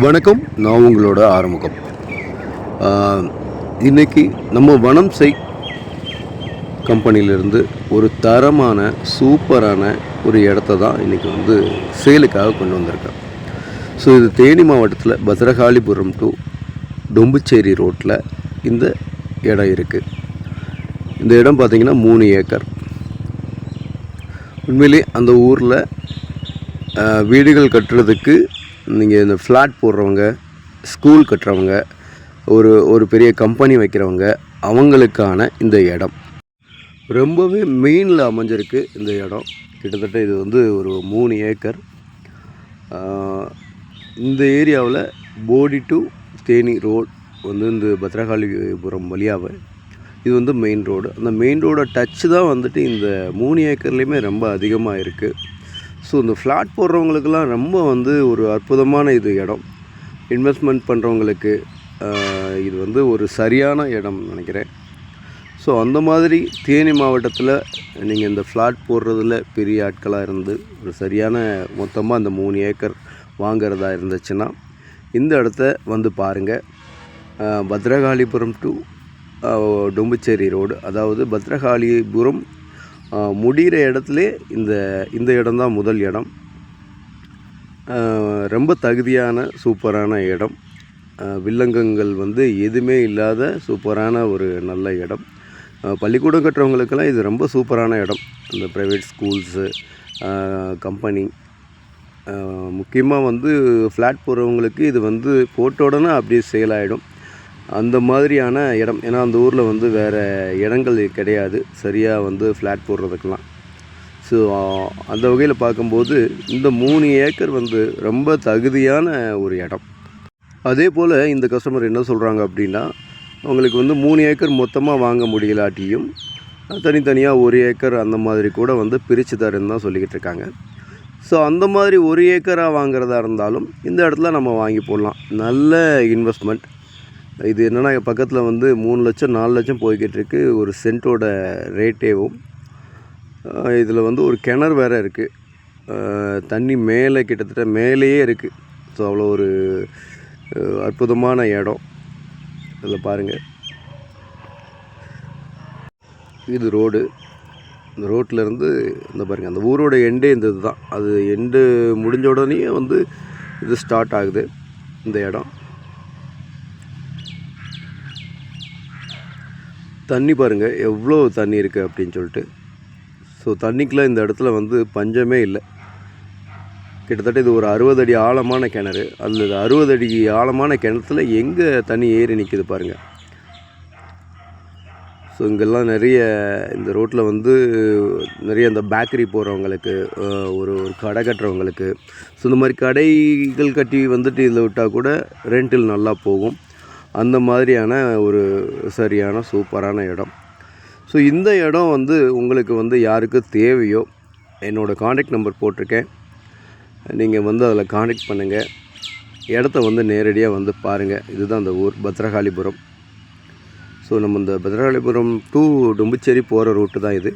வணக்கம் நான் உங்களோட ஆரம்பம் இன்றைக்கி நம்ம வனம் செய் கம்பெனியிலேருந்து ஒரு தரமான சூப்பரான ஒரு இடத்த தான் இன்றைக்கி வந்து சேலுக்காக கொண்டு வந்திருக்கேன். ஸோ இது தேனி மாவட்டத்தில் பத்ரகாளிபுரம் டு டொம்புச்சேரி ரோட்டில் இந்த இடம் இருக்குது இந்த இடம் பார்த்திங்கன்னா மூணு ஏக்கர். உண்மையிலே அந்த ஊரில் வீடுகள் கட்டுறதுக்கு நீங்கள் இந்த ஃப்ளாட் போடுறவங்க ஸ்கூல் கட்டுறவங்க ஒரு ஒரு பெரிய கம்பெனி வைக்கிறவங்க அவங்களுக்கான இந்த இடம். ரொம்பவே மெயினில் அமைஞ்சிருக்கு இந்த இடம். கிட்டத்தட்ட இது வந்து ஒரு மூணு ஏக்கர். இந்த ஏரியாவில் போடி டு தேனி ரோட் வந்து இந்த பத்ரகாளிபுரம் வழியாவை இது வந்து மெயின் ரோடு அந்த மெயின் ரோட டச்சு தான் வந்துட்டு இந்த மூணு ஏக்கர்லேயுமே ரொம்ப அதிகமாக இருக்குது ஸோ இந்த ஃப்ளாட் போடுறவங்களுக்கெல்லாம் ரொம்ப வந்து ஒரு அற்புதமான இது இடம். இன்வெஸ்ட்மெண்ட் பண்ணுறவங்களுக்கு இது வந்து ஒரு சரியான இடம் நினைக்கிறேன். ஸோ அந்த மாதிரி தேனி மாவட்டத்தில் நீங்கள் இந்த ஃப்ளாட் போடுறதில் பெரிய ஆட்களாக இருந்து ஒரு சரியான மொத்தமாக அந்த மூணு ஏக்கர் வாங்கிறதா இருந்துச்சுன்னா இந்த இடத்த வந்து பாருங்கள் பத்ரகாளிபுரம் டு டொம்புச்சேரி ரோடு. அதாவது பத்ரகாளிபுரம் முடிகிற இடத்துலே இந்த இந்த இடம்தான் முதல் இடம். ரொம்ப தகுதியான சூப்பரான இடம். வில்லங்கங்கள் வந்து எதுவுமே இல்லாத சூப்பரான ஒரு நல்ல இடம். பள்ளிக்கூடம் கட்டுறவங்களுக்கெல்லாம் இது ரொம்ப சூப்பரான இடம். இந்த ப்ரைவேட் ஸ்கூல்ஸு கம்பெனி முக்கியமாக வந்து ஃப்ளாட் போகிறவங்களுக்கு இது வந்து போட்ட உடனே அப்படியே சேல் ஆகிடும் அந்த மாதிரியான இடம் ஏன்னா அந்த ஊரில் வந்து வேறு இடங்கள் கிடையாது. சரியாக வந்து ஃப்ளாட் போடுறதுக்கெலாம் ஸோ அந்த வகையில் பார்க்கும்போது இந்த மூணு ஏக்கர் வந்து ரொம்ப தகுதியான ஒரு இடம். அதே போல் இந்த கஸ்டமர் என்ன சொல்கிறாங்க அப்படின்னா அவங்களுக்கு வந்து மூணு ஏக்கர் மொத்தமாக வாங்க முடியலாட்டியும் தனித்தனியாக ஒரு ஏக்கர் அந்த மாதிரி கூட வந்து பிரித்து தரேன்னு தான் சொல்லிக்கிட்டு இருக்காங்க. ஸோ அந்த மாதிரி ஒரு ஏக்கராக வாங்குறதா இருந்தாலும் இந்த இடத்துல நம்ம வாங்கி போடலாம். நல்ல இன்வெஸ்ட்மெண்ட் இது என்னென்னா பக்கத்தில் வந்து மூணு லட்சம் நாலு லட்சம் போய்கிட்டிருக்கு ஒரு சென்ட்டோட ரேட்டேவும். இதில் வந்து ஒரு கிணறு வேறு இருக்குது தண்ணி மேலே கிட்டத்தட்ட மேலேயே இருக்குது ஸோ அவ்வளோ ஒரு அற்புதமான இடம். இதில் பாருங்கள் இது ரோடு. இந்த ரோட்டில் இருந்து இந்த பாருங்கள் அந்த ஊரோட எண்டே இந்த இதுதான். அது எண்டு முடிஞ்ச உடனே வந்து இது ஸ்டார்ட் ஆகுது. இந்த இடம். தண்ணி பாருங்கள் எவ்வளோ தண்ணி இருக்குது அப்படின்னு சொல்லிட்டு. ஸோ தண்ணிக்கெலாம் இந்த இடத்துல வந்து பஞ்சமே இல்லை. கிட்டத்தட்ட இது ஒரு அறுபது அடி ஆழமான கிணறு. அதில் அறுபது அடி ஆழமான கிணத்துல எங்கே தண்ணி ஏறி நிற்கிது பாருங்கள் ஸோ இங்கெல்லாம் நிறைய இந்த ரோட்டில் வந்து நிறைய இந்த பேக்கரி போகிறவங்களுக்கு ஒரு ஒரு கடை கட்டுறவங்களுக்கு. ஸோ இந்த மாதிரி கடைகள் கட்டி வந்துட்டு இதில் விட்டால் கூட ரெண்டில் நல்லா போகும். அந்த மாதிரியான ஒரு சரியான சூப்பரான இடம். ஸோ இந்த இடம் வந்து உங்களுக்கு வந்து யாருக்கு தேவையோ என்னோடய காண்டாக்ட் நம்பர் போட்டிருக்கேன். நீங்கள் வந்து அதில் காண்டாக்ட் பண்ணுங்கள் இடத்த வந்து நேரடியாக வந்து பாருங்கள் இதுதான் அந்த ஊர் பத்ரகாளிபுரம். ஸோ நம்ம இந்த பத்ரகாளிபுரம் டு டொம்புச்சேரி போகிற ரூட்டு தான் இது.